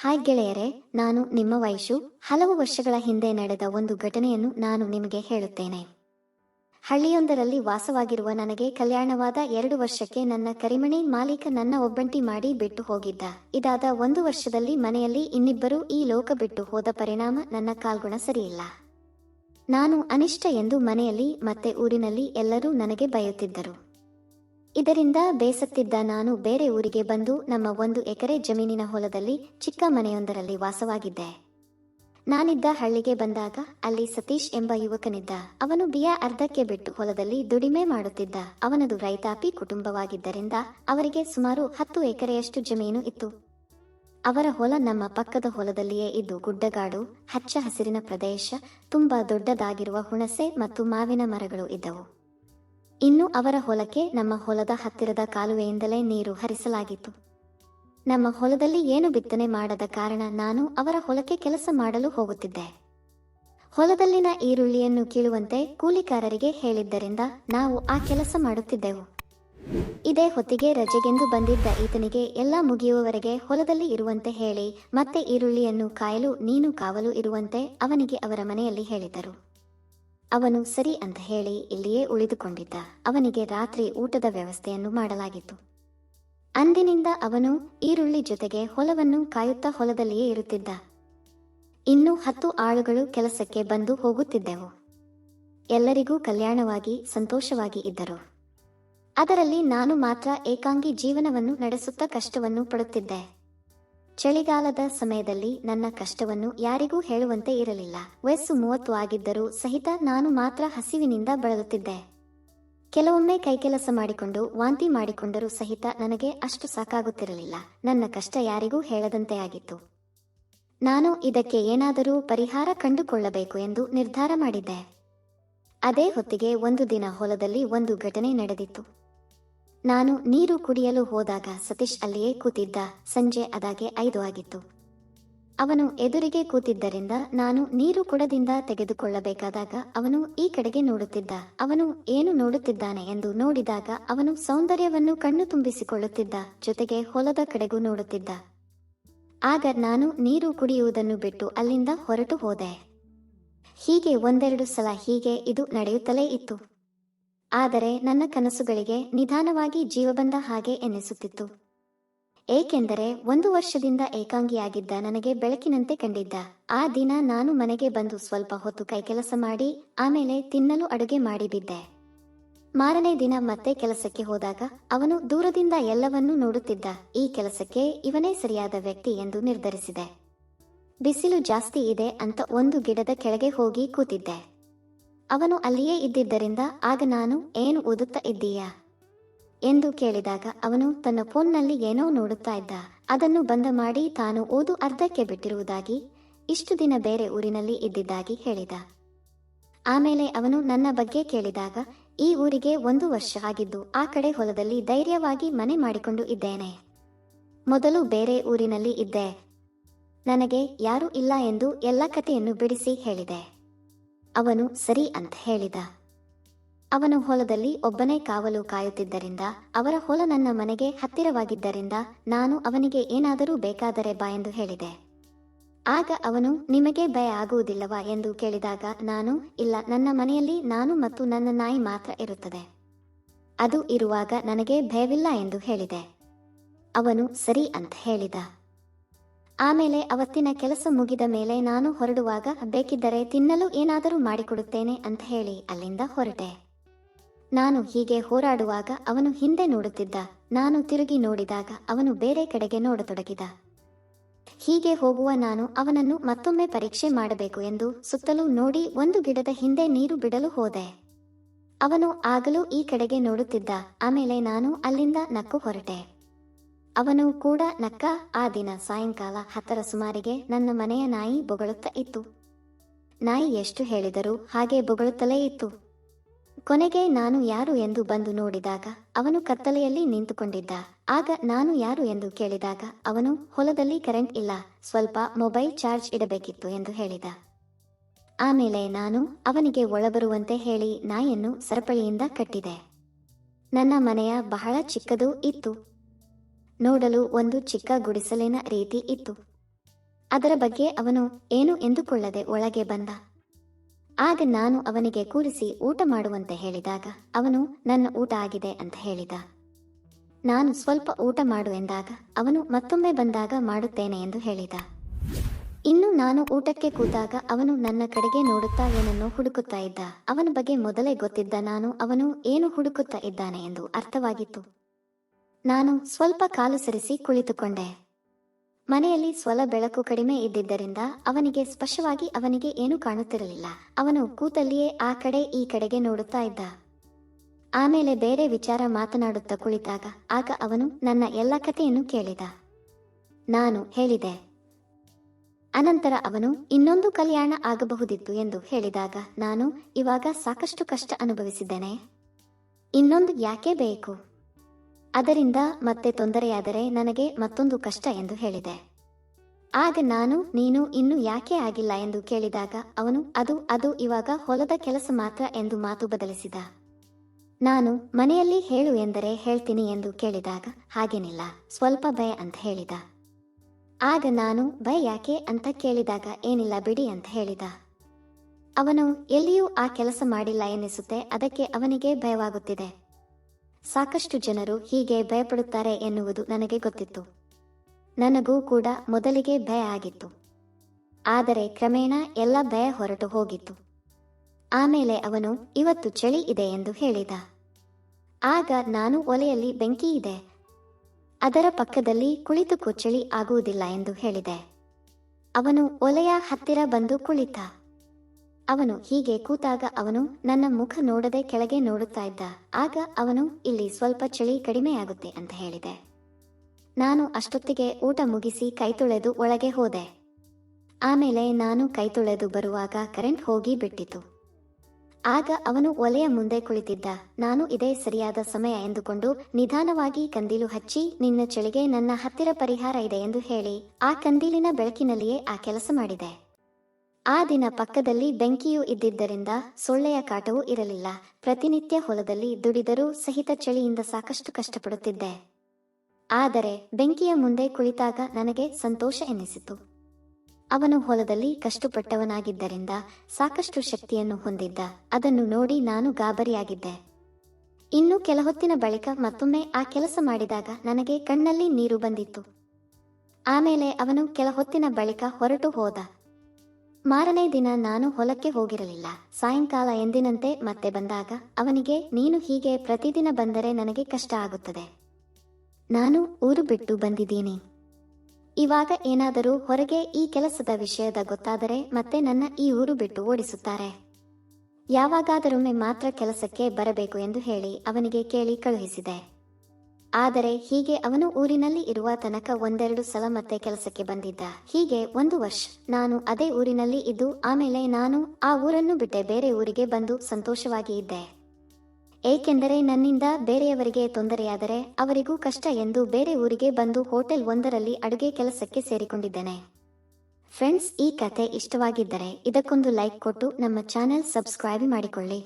Hi ಗೆಳೆಯರೆ, ನಾನು ನಿಮ್ಮ ವಯಸ್ಸು ಹಲವು ವರ್ಷಗಳ ಹಿಂದೆ ನಡೆದ ಒಂದು ಘಟನೆಯನ್ನು ನಾನು ನಿಮಗೆ ಹೇಳುತ್ತೇನೆ. ಹಳ್ಳಿಯೊಂದರಲ್ಲಿ ವಾಸವಾಗಿರುವ ನನಗೆ ಕಲ್ಯಾಣವಾದ ಎರಡು ವರ್ಷಕ್ಕೆ ನನ್ನ ಕರಿಮಣಿ ಮಾಲೀಕ ನನ್ನ ಒಬ್ಬಂಟಿ ಮಾಡಿ ಬಿಟ್ಟು ಹೋಗಿದ್ದ. ಇದಾದ ಒಂದು ವರ್ಷದಲ್ಲಿ ಮನೆಯಲ್ಲಿ ಇನ್ನಿಬ್ಬರು ಈ ಲೋಕ ಬಿಟ್ಟು ಹೋದ ಪರಿಣಾಮ ನನ್ನ ಕಾಲ್ಗುಣ ಸರಿಯಿಲ್ಲ. ನಾನು ಅನಿಷ್ಟ ಎಂದು ಮನೆಯಲ್ಲಿ ಮತ್ತೆ ಊರಿನಲ್ಲಿ ಎಲ್ಲರೂ ನನಗೆ ಬೈಯುತ್ತಿದ್ದರು. ಇದರಿಂದ ಬೇಸತ್ತಿದ್ದ ನಾನು ಬೇರೆ ಊರಿಗೆ ಬಂದು ನಮ್ಮ ಒಂದು ಎಕರೆ ಜಮೀನಿನ ಹೊಲದಲ್ಲಿ ಚಿಕ್ಕ ಮನೆಯೊಂದರಲ್ಲಿ ವಾಸವಾಗಿದ್ದೆ. ನಾನಿದ್ದ ಹಳ್ಳಿಗೆ ಬಂದಾಗ ಅಲ್ಲಿ ಸತೀಶ್ ಎಂಬ ಯುವಕನಿದ್ದ. ಅವನು ಬಿಯ ಅರ್ಧಕ್ಕೆ ಬಿಟ್ಟು ಹೊಲದಲ್ಲಿ ದುಡಿಮೆ ಮಾಡುತ್ತಿದ್ದ. ಅವನದು ರೈತಾಪಿ ಕುಟುಂಬವಾಗಿದ್ದರಿಂದ ಅವರಿಗೆ ಸುಮಾರು ಹತ್ತು ಎಕರೆಯಷ್ಟು ಜಮೀನು ಇತ್ತು. ಅವರ ಹೊಲ ನಮ್ಮ ಪಕ್ಕದ ಹೊಲದಲ್ಲಿಯೇ ಇದ್ದು ಗುಡ್ಡಗಾಡು, ಹಚ್ಚ ಹಸಿರಿನ ಪ್ರದೇಶ, ತುಂಬಾ ದೊಡ್ಡದಾಗಿರುವ ಹುಣಸೆ ಮತ್ತು ಮಾವಿನ ಮರಗಳು ಇದ್ದವು. ಇನ್ನು ಅವರ ಹೊಲಕ್ಕೆ ನಮ್ಮ ಹೊಲದ ಹತ್ತಿರದ ಕಾಲುವೆಯಿಂದಲೇ ನೀರು ಹರಿಸಲಾಗಿತ್ತು. ನಮ್ಮ ಹೊಲದಲ್ಲಿ ಏನು ಬಿತ್ತನೆ ಮಾಡದ ಕಾರಣ ನಾನು ಅವರ ಹೊಲಕ್ಕೆ ಕೆಲಸ ಮಾಡಲು ಹೋಗುತ್ತಿದ್ದೆ. ಹೊಲದಲ್ಲಿನ ಈರುಳ್ಳಿಯನ್ನು ಕೀಳುವಂತೆ ಕೂಲಿಕಾರರಿಗೆ ಹೇಳಿದ್ದರಿಂದ ನಾವು ಆ ಕೆಲಸ ಮಾಡುತ್ತಿದ್ದೆವು. ಇದೇ ಹೊತ್ತಿಗೆ ರಜೆಗೆಂದು ಬಂದಿದ್ದ ಈತನಿಗೆ ಎಲ್ಲ ಮುಗಿಯುವವರೆಗೆ ಹೊಲದಲ್ಲಿ ಇರುವಂತೆ ಹೇಳಿ ಮತ್ತೆ ಈರುಳ್ಳಿಯನ್ನು ಕಾಯಲು ನೀನು ಕಾವಲು ಇರುವಂತೆ ಅವನಿಗೆ ಅವರ ಮನೆಯಲ್ಲಿ ಹೇಳಿದರು. ಅವನು ಸರಿ ಅಂತ ಹೇಳಿ ಇಲ್ಲಿಯೇ ಉಳಿದುಕೊಂಡಿದ್ದ. ಅವನಿಗೆ ರಾತ್ರಿ ಊಟದ ವ್ಯವಸ್ಥೆಯನ್ನು ಮಾಡಲಾಗಿತ್ತು. ಅಂದಿನಿಂದ ಅವನು ಈರುಳ್ಳಿ ಜೊತೆಗೆ ಹೊಲವನ್ನು ಕಾಯುತ್ತಾ ಹೊಲದಲ್ಲಿಯೇ ಇರುತ್ತಿದ್ದ. ಇನ್ನು ಹತ್ತು ಆಳುಗಳು ಕೆಲಸಕ್ಕೆ ಬಂದು ಹೋಗುತ್ತಿದ್ದೆವು. ಎಲ್ಲರಿಗೂ ಕಲ್ಯಾಣವಾಗಿ, ಸಂತೋಷವಾಗಿ ಇದ್ದರು. ಅದರಲ್ಲಿ ನಾನು ಮಾತ್ರ ಏಕಾಂಗಿ ಜೀವನವನ್ನು ನಡೆಸುತ್ತಾ ಕಷ್ಟವನ್ನು ಪಡುತ್ತಿದ್ದೆ. ಚಳಿಗಾಲದ ಸಮಯದಲ್ಲಿ ನನ್ನ ಕಷ್ಟವನ್ನು ಯಾರಿಗೂ ಹೇಳುವಂತೆ ಇರಲಿಲ್ಲ. ವಯಸ್ಸು ಮೂವತ್ತು ಆಗಿದ್ದರೂ ಸಹಿತ ನಾನು ಮಾತ್ರ ಹಸಿವಿನಿಂದ ಬಳಲುತ್ತಿದ್ದೆ. ಕೆಲವೊಮ್ಮೆ ಕೈಕೆಲಸ ಮಾಡಿಕೊಂಡು, ವಾಂತಿ ಮಾಡಿಕೊಂಡರೂ ಸಹಿತ ನನಗೆ ಅಷ್ಟು ಸಾಕಾಗುತ್ತಿರಲಿಲ್ಲ. ನನ್ನ ಕಷ್ಟ ಯಾರಿಗೂ ಹೇಳದಂತೆ ಆಗಿತ್ತು. ನಾನು ಇದಕ್ಕೆ ಏನಾದರೂ ಪರಿಹಾರ ಕಂಡುಕೊಳ್ಳಬೇಕು ಎಂದು ನಿರ್ಧಾರ ಮಾಡಿದ್ದೆ. ಅದೇ ಹೊತ್ತಿಗೆ ಒಂದು ದಿನ ಹೊಲದಲ್ಲಿ ಒಂದು ಘಟನೆ ನಡೆದಿತ್ತು. ನಾನು ನೀರು ಕುಡಿಯಲು ಹೋದಾಗ ಸತೀಶ್ ಅಲ್ಲಿಯೇ ಕೂತಿದ್ದ. ಸಂಜೆ ಅದಾಗೆ ಐದು ಆಗಿತ್ತು. ಅವನು ಎದುರಿಗೆ ಕೂತಿದ್ದರಿಂದ ನಾನು ನೀರು ಕುಡದಿಂದ ತೆಗೆದುಕೊಳ್ಳಬೇಕಾದಾಗ ಅವನು ಈ ಕಡೆಗೆ ನೋಡುತ್ತಿದ್ದ. ಅವನು ಏನು ನೋಡುತ್ತಿದ್ದಾನೆ ಎಂದು ನೋಡಿದಾಗ ಅವನು ಸೌಂದರ್ಯವನ್ನು ಕಣ್ಣು ತುಂಬಿಸಿಕೊಳ್ಳುತ್ತಿದ್ದ. ಜೊತೆಗೆ ಹೊಲದ ಕಡೆಗೂ ನೋಡುತ್ತಿದ್ದ. ಆಗ ನಾನು ನೀರು ಕುಡಿಯುವುದನ್ನು ಬಿಟ್ಟು ಅಲ್ಲಿಂದ ಹೊರಟು ಹೋದೆ. ಹೀಗೆ ಒಂದೆರಡು ಸಲ ಹೀಗೆ ಇದು ನಡೆಯುತ್ತಲೇ ಇತ್ತು. ಆದರೆ ನನ್ನ ಕನಸುಗಳಿಗೆ ನಿಧಾನವಾಗಿ ಜೀವ ಬಂದ ಹಾಗೆ ಎನ್ನಿಸುತ್ತಿತ್ತು ಏಕೆಂದರೆ ಒಂದು ವರ್ಷದಿಂದ ಏಕಾಂಗಿಯಾಗಿದ್ದ ನನಗೆ ಬೆಳಕಿನಂತೆ ಕಂಡಿದ್ದ. ಆ ದಿನ ನಾನು ಮನೆಗೆ ಬಂದು ಸ್ವಲ್ಪ ಹೊತ್ತು ಕೈಕೆಲಸ ಮಾಡಿ, ಆಮೇಲೆ ತಿನ್ನಲು ಅಡುಗೆ ಮಾಡಿಬಿದ್ದೆ. ಮಾರನೇ ದಿನ ಮತ್ತೆ ಕೆಲಸಕ್ಕೆ ಹೋದಾಗ ಅವನು ದೂರದಿಂದ ಎಲ್ಲವನ್ನೂ ನೋಡುತ್ತಿದ್ದ. ಈ ಕೆಲಸಕ್ಕೆ ಇವನೇ ಸರಿಯಾದ ವ್ಯಕ್ತಿ ಎಂದು ನಿರ್ಧರಿಸಿದೆ. ಬಿಸಿಲು ಜಾಸ್ತಿ ಇದೆ ಅಂತ ಒಂದು ಗಿಡದ ಕೆಳಗೆ ಹೋಗಿ ಕೂತಿದ್ದೆ. ಅವನು ಅಲ್ಲಿಯೇ ಇದ್ದಿದ್ದರಿಂದ ಆಗ ನಾನು ಏನು ಓದುತ್ತಾ ಇದ್ದೀಯಾ? ಎಂದು ಕೇಳಿದಾಗ ಅವನು ತನ್ನ ಫೋನ್ನಲ್ಲಿ ಏನೋ ನೋಡುತ್ತಾ ಇದ್ದ. ಅದನ್ನು ಬಂದ ಮಾಡಿ ತಾನು ಓದು ಅರ್ಧಕ್ಕೆ ಬಿಟ್ಟಿರುವುದಾಗಿ, ಇಷ್ಟು ದಿನ ಬೇರೆ ಊರಿನಲ್ಲಿ ಇದ್ದಿದ್ದಾಗಿ ಹೇಳಿದ. ಆಮೇಲೆ ಅವನು ನನ್ನ ಬಗ್ಗೆ ಕೇಳಿದಾಗ, ಈ ಊರಿಗೆ ಒಂದು ವರ್ಷ ಆಗಿದ್ದು ಆ ಕಡೆ ಹೊಲದಲ್ಲಿ ಧೈರ್ಯವಾಗಿ ಮನೆ ಮಾಡಿಕೊಂಡು ಇದ್ದೇನೆ. ಮೊದಲು ಬೇರೆ ಊರಿನಲ್ಲಿ ಇದ್ದೆ. ನನಗೆ ಯಾರೂ ಇಲ್ಲ ಎಂದು ಎಲ್ಲ ಕಥೆಯನ್ನು ಬಿಡಿಸಿ ಹೇಳಿದೆ. ಅವನು ಸರಿ ಅಂತ ಹೇಳಿದ. ಅವನು ಹೊಲದಲ್ಲಿ ಒಬ್ಬನೇ ಕಾವಲು ಕಾಯುತ್ತಿದ್ದರಿಂದ, ಅವರ ಹೊಲ ನನ್ನ ಮನೆಗೆ ಹತ್ತಿರವಾಗಿದ್ದರಿಂದ ನಾನು ಅವನಿಗೆ ಏನಾದರೂ ಬೇಕಾದರೆ ಬಾ ಎಂದು ಹೇಳಿದೆ. ಆಗ ಅವನು, ನಿಮಗೆ ಭಯ ಆಗುವುದಿಲ್ಲವಾ? ಎಂದು ಕೇಳಿದಾಗ, ನಾನು ಇಲ್ಲ, ನನ್ನ ಮನೆಯಲ್ಲಿ ನಾನು ಮತ್ತು ನನ್ನ ನಾಯಿ ಮಾತ್ರ ಇರುತ್ತದೆ. ಅದು ಇರುವಾಗ ನನಗೆ ಭಯವಿಲ್ಲ ಎಂದು ಹೇಳಿದೆ. ಅವನು, ಸರಿ ಅಂತ ಹೇಳಿದ. ಆಮೇಲೆ ಅವತ್ತಿನ ಕೆಲಸ ಮುಗಿದ ಮೇಲೆ ನಾನು ಹೊರಡುವಾಗ, ಬೇಕಿದ್ದರೆ ತಿನ್ನಲು ಏನಾದರೂ ಮಾಡಿಕೊಡುತ್ತೇನೆ ಅಂತ ಹೇಳಿ ಅಲ್ಲಿಂದ ಹೊರಟೆ. ನಾನು ಹೀಗೆ ಹೋರಾಡುವಾಗ ಅವನು ಹಿಂದೆ ನೋಡುತ್ತಿದ್ದ, ನಾನು ತಿರುಗಿ ನೋಡಿದಾಗ ಅವನು ಬೇರೆ ಕಡೆಗೆ ನೋಡತೊಡಗಿದ. ಹೀಗೆ ಹೋಗುವ ನಾನು ಅವನನ್ನು ಮತ್ತೊಮ್ಮೆ ಪರೀಕ್ಷೆ ಮಾಡಬೇಕು ಎಂದು ಸುತ್ತಲೂ ನೋಡಿ ಒಂದು ಗಿಡದ ಹಿಂದೆ ನೀರು ಬಿಡಲು ಹೋದೆ. ಅವನು ಆಗಲೂ ಈ ಕಡೆಗೆ ನೋಡುತ್ತಿದ್ದ, ಆಮೇಲೆ ನಾನು ಅಲ್ಲಿಂದ ನಕ್ಕು ಹೊರಟೆ. ಅವನು ಕೂಡ ನಕ್ಕ ಆ ದಿನ ಸಾಯಂಕಾಲ ಹತ್ತರ ಸುಮಾರಿಗೆ ನನ್ನ ಮನೆಯ ನಾಯಿ ಬೊಗಳುತ್ತಾ ಇತ್ತು. ನಾಯಿ ಎಷ್ಟು ಹೇಳಿದರೂ ಹಾಗೆ ಬೊಗಳುತ್ತಲೇ ಇತ್ತು. ಕೊನೆಗೆ ನಾನು ಯಾರು ಎಂದು ಬಂದು ನೋಡಿದಾಗ ಅವನು ಕತ್ತಲೆಯಲ್ಲಿ ನಿಂತುಕೊಂಡಿದ್ದ. ಆಗ ನಾನು ಯಾರು ಎಂದು ಕೇಳಿದಾಗ ಅವನು ಹೊಲದಲ್ಲಿ ಕರೆಂಟ್ ಇಲ್ಲ, ಸ್ವಲ್ಪ ಮೊಬೈಲ್ ಚಾರ್ಜ್ ಇಡಬೇಕಿತ್ತು ಎಂದು ಹೇಳಿದ. ಆಮೇಲೆ ನಾನು ಅವನಿಗೆ ಒಳಬರುವಂತೆ ಹೇಳಿ ನಾಯಿಯನ್ನು ಸರಪಳಿಯಿಂದ ಕಟ್ಟಿದೆ. ನನ್ನ ಮನೆಯ ಬಹಳ ಚಿಕ್ಕದು ಇತ್ತು. ನೋಡಲು ಒಂದು ಚಿಕ್ಕ ಗುಡಿಸಲಿನ ರೀತಿ ಇತ್ತು. ಅದರ ಬಗ್ಗೆ ಅವನು ಏನು ಎಂದುಕೊಳ್ಳದೆ ಒಳಗೆ ಬಂದ. ಆಗ ನಾನು ಅವನಿಗೆ ಕೂರಿಸಿ ಊಟ ಮಾಡುವಂತೆ ಹೇಳಿದಾಗ, ಅವನು, ನನ್ನ ಊಟ ಆಗಿದೆ ಅಂತ ಹೇಳಿದ. ನಾನು ಸ್ವಲ್ಪ ಊಟ ಮಾಡು ಎಂದಾಗ, ಅವನು ಮತ್ತೊಮ್ಮೆ ಬಂದಾಗ ಮಾಡುತ್ತೇನೆ ಎಂದು ಹೇಳಿದ. ಇನ್ನು ನಾನು ಊಟಕ್ಕೆ ಕೂತಾಗ, ಅವನು ನನ್ನ ಕಡೆಗೆ ನೋಡುತ್ತಾ ಏನನ್ನೋ ಹುಡುಕುತ್ತಾ ಇದ್ದ. ಅವನ ಬಗ್ಗೆ ಮೊದಲೇ ಗೊತ್ತಿದ್ದ ನಾನು ಅವನು ಏನು ಹುಡುಕುತ್ತಾ ಇದ್ದಾನೆ ಎಂದು ಅರ್ಥವಾಗಿತ್ತು. ನಾನು ಸ್ವಲ್ಪ ಕಾಲು ಸರಿಸಿ ಕುಳಿತುಕೊಂಡೆ. ಮನೆಯಲ್ಲಿ ಸ್ವಲ ಬೆಳಕು ಕಡಿಮೆ ಇದ್ದಿದ್ದರಿಂದ ಅವನಿಗೆ ಸ್ಪಷ್ಟವಾಗಿ ಅವನಿಗೆ ಏನೂ ಕಾಣುತ್ತಿರಲಿಲ್ಲ. ಅವನು ಕೂತಲ್ಲಿಯೇ ಆ ಕಡೆ ಈ ಕಡೆಗೆ ನೋಡುತ್ತಾ ಇದ್ದ. ಆಮೇಲೆ ಬೇರೆ ವಿಚಾರ ಮಾತನಾಡುತ್ತಾ ಕುಳಿತಾಗ ಆಗ ಅವನು ನನ್ನ ಎಲ್ಲ ಕಥೆಯನ್ನು ಕೇಳಿದ. ನಾನು ಹೇಳಿದೆ. ಅನಂತರ ಅವನು, ಇನ್ನೊಂದು ಕಲ್ಯಾಣ ಆಗಬಹುದಿತ್ತು ಎಂದು ಹೇಳಿದಾಗ ನಾನು ಇವಾಗ ಸಾಕಷ್ಟು ಕಷ್ಟ ಅನುಭವಿಸಿದ್ದೇನೆ. ಇನ್ನೊಂದು ಯಾಕೆ ಬೇಕು? ಅದರಿಂದ ಮತ್ತೆ ತೊಂದರೆಯಾದರೆ ನನಗೆ ಮತ್ತೊಂದು ಕಷ್ಟ ಎಂದು ಹೇಳಿದೆ. ಆಗ ನಾನು, ನೀನು ಇನ್ನು ಯಾಕೆ ಆಗಿಲ್ಲ ಎಂದು ಕೇಳಿದಾಗ ಅವನು, ಅದು ಅದು ಇವಾಗ ಹೊಲದ ಕೆಲಸ ಮಾತ್ರ ಎಂದು ಮಾತು ಬದಲಿಸಿದ. ನಾನು, ಮನೆಯಲ್ಲಿ ಹೇಳು ಎಂದರೆ ಹೇಳ್ತೀನಿ ಎಂದು ಕೇಳಿದಾಗ, ಹಾಗೇನಿಲ್ಲ, ಸ್ವಲ್ಪ ಭಯ ಅಂತ ಹೇಳಿದ. ಆಗ ನಾನು ಭಯ ಯಾಕೆ ಅಂತ ಕೇಳಿದಾಗ, ಏನಿಲ್ಲ ಬಿಡಿ ಅಂತ ಹೇಳಿದ. ಅವನು, ಎಲ್ಲಿಯೂ ಆ ಕೆಲಸ ಮಾಡಿಲ್ಲ ಎನಿಸುತ್ತೆ ಅದಕ್ಕೆ ಅವನಿಗೆ ಭಯವಾಗುತ್ತಿದೆ. ಸಾಕಷ್ಟು ಜನರು ಹೀಗೆ ಭಯಪಡುತ್ತಾರೆ ಎನ್ನುವುದು ನನಗೆ ಗೊತ್ತಿತ್ತು. ನನಗೂ ಕೂಡ ಮೊದಲಿಗೆ ಭಯ ಆಗಿತ್ತು. ಆದರೆ ಕ್ರಮೇಣ ಎಲ್ಲ ಭಯ ಹೊರಟು ಹೋಗಿತ್ತು. ಆಮೇಲೆ ಅವನು, ಇವತ್ತು ಚಳಿ ಇದೆ ಎಂದು ಹೇಳಿದ. ಆಗ ನಾನು ಒಲೆಯಲ್ಲಿ ಬೆಂಕಿ ಇದೆ. ಅದರ ಪಕ್ಕದಲ್ಲಿ ಕುಳಿತು ಚಳಿ ಆಗುವುದಿಲ್ಲ ಎಂದು ಹೇಳಿದೆ. ಅವನು ಒಲೆಯ ಹತ್ತಿರ ಬಂದು ಕುಳಿತ. ಅವನು ಹೀಗೆ ಕೂತಾಗ ಅವನು ನನ್ನ ಮುಖ ನೋಡದೆ ಕೆಳಗೆ ನೋಡುತ್ತಾ ಇದ್ದ. ಆಗ ಅವನು, ಇಲ್ಲಿ ಸ್ವಲ್ಪ ಚಳಿ ಕಡಿಮೆಯಾಗುತ್ತೆ ಅಂತ ಹೇಳಿದೆ. ನಾನು ಅಷ್ಟೊತ್ತಿಗೆ ಊಟ ಮುಗಿಸಿ ಕೈ ತೊಳೆದು ಒಳಗೆ ಹೋದೆ. ಆಮೇಲೆ ನಾನು ಕೈ ತೊಳೆದು ಬರುವಾಗ ಕರೆಂಟ್ ಹೋಗಿ ಬಿಟ್ಟಿತು. ಆಗ ಅವನು ಒಲೆಯ ಮುಂದೆ ಕುಳಿತಿದ್ದ. ನಾನು ಇದೇ ಸರಿಯಾದ ಸಮಯ ಎಂದುಕೊಂಡು ನಿಧಾನವಾಗಿ ಕಂದೀಲು ಹಚ್ಚಿ, ನಿನ್ನ ಚಳಿಗೆ ನನ್ನ ಹತ್ತಿರ ಪರಿಹಾರ ಇದೆ, ಎಂದು ಹೇಳಿ ಆ ಕಂದೀಲಿನ ಬೆಳಕಿನಲ್ಲಿಯೇ ಆ ಕೆಲಸ ಮಾಡಿದೆ. ಆ ದಿನ ಪಕ್ಕದಲ್ಲಿ ಬೆಂಕಿಯೂ ಇದ್ದಿದ್ದರಿಂದ ಸೊಳ್ಳೆಯ ಕಾಟವೂ ಇರಲಿಲ್ಲ. ಪ್ರತಿನಿತ್ಯ ಹೊಲದಲ್ಲಿ ದುಡಿದರೂ ಸಹಿತ ಚಳಿಯಿಂದ ಸಾಕಷ್ಟು ಕಷ್ಟಪಡುತ್ತಿದ್ದೆ. ಆದರೆ ಬೆಂಕಿಯ ಮುಂದೆ ಕುಳಿತಾಗ ನನಗೆ ಸಂತೋಷ ಎನ್ನಿಸಿತು ಅವನು ಹೊಲದಲ್ಲಿ ಕಷ್ಟಪಟ್ಟವನಾಗಿದ್ದರಿಂದ ಸಾಕಷ್ಟು ಶಕ್ತಿಯನ್ನು ಹೊಂದಿದ್ದ. ಅದನ್ನು ನೋಡಿ ನಾನು ಗಾಬರಿಯಾಗಿದ್ದೆ. ಇನ್ನು ಕೆಲ ಹೊತ್ತಿನ ಬಳಿಕ ಮತ್ತೊಮ್ಮೆ ಆ ಕೆಲಸ ಮಾಡಿದಾಗ ನನಗೆ ಕಣ್ಣಲ್ಲಿ ನೀರು ಬಂದಿತ್ತು. ಆಮೇಲೆ ಅವನು ಕೆಲ ಹೊತ್ತಿನ ಬಳಿಕ ಹೊರಟು ಹೋದ. ಮಾರನೇ ದಿನ ನಾನು ಹೊಲಕ್ಕೆ ಹೋಗಿರಲಿಲ್ಲ. ಸಾಯಂಕಾಲ ಎಂದಿನಂತೆ ಮತ್ತೆ ಬಂದಾಗ, ಅವನಿಗೆ, ನೀನು ಹೀಗೆ ಪ್ರತಿದಿನ ಬಂದರೆ ನನಗೆ ಕಷ್ಟ ಆಗುತ್ತದೆ. ನಾನು ಊರು ಬಿಟ್ಟು ಬಂದಿದ್ದೀನಿ. ಇವಾಗ ಏನಾದರೂ ಹೊರಗೆ ಈ ಕೆಲಸದ ವಿಷಯದ ಗೊತ್ತಾದರೆ ಮತ್ತೆ ನನ್ನ ಈ ಊರು ಬಿಟ್ಟು ಓಡಿಸುತ್ತಾರೆ. ಯಾವಾಗಾದರೊಮ್ಮೆ ಮಾತ್ರ ಕೆಲಸಕ್ಕೆ ಬರಬೇಕು ಎಂದು ಹೇಳಿ ಅವನಿಗೆ ಕೇಳಿ ಕಳುಹಿಸಿದೆ. ಆದರೆ ಹೀಗೆ ಅವನು ಊರಿನಲ್ಲಿ ಇರುವ ತನಕ ಒಂದೆರಡು ಸಲ ಮತ್ತೆ ಕೆಲಸಕ್ಕೆ ಬಂದಿದ್ದ. ಹೀಗೆ ಒಂದು ವರ್ಷ ನಾನು ಅದೇ ಊರಿನಲ್ಲಿ ಇದ್ದು ಆಮೇಲೆ ನಾನು ಆ ಊರನ್ನು ಬಿಟ್ಟೆ, ಬೇರೆ ಊರಿಗೆ ಬಂದು ಸಂತೋಷವಾಗಿ ಇದ್ದೆ. ಏಕೆಂದರೆ ನನ್ನಿಂದ ಬೇರೆಯವರಿಗೆ ತೊಂದರೆಯಾದರೆ ಅವರಿಗೂ ಕಷ್ಟ ಎಂದು ಬೇರೆ ಊರಿಗೆ ಬಂದು ಹೋಟೆಲ್ ಒಂದರಲ್ಲಿ ಅಡುಗೆ ಕೆಲಸಕ್ಕೆ ಸೇರಿಕೊಂಡಿದ್ದೇನೆ. ಫ್ರೆಂಡ್ಸ್, ಈ ಕತೆ ಇಷ್ಟವಾಗಿದ್ದರೆ ಇದಕ್ಕೊಂದು ಲೈಕ್ ಕೊಟ್ಟು ನಮ್ಮ ಚಾನೆಲ್ ಸಬ್ಸ್ಕ್ರೈಬ್ ಮಾಡಿಕೊಳ್ಳಿ.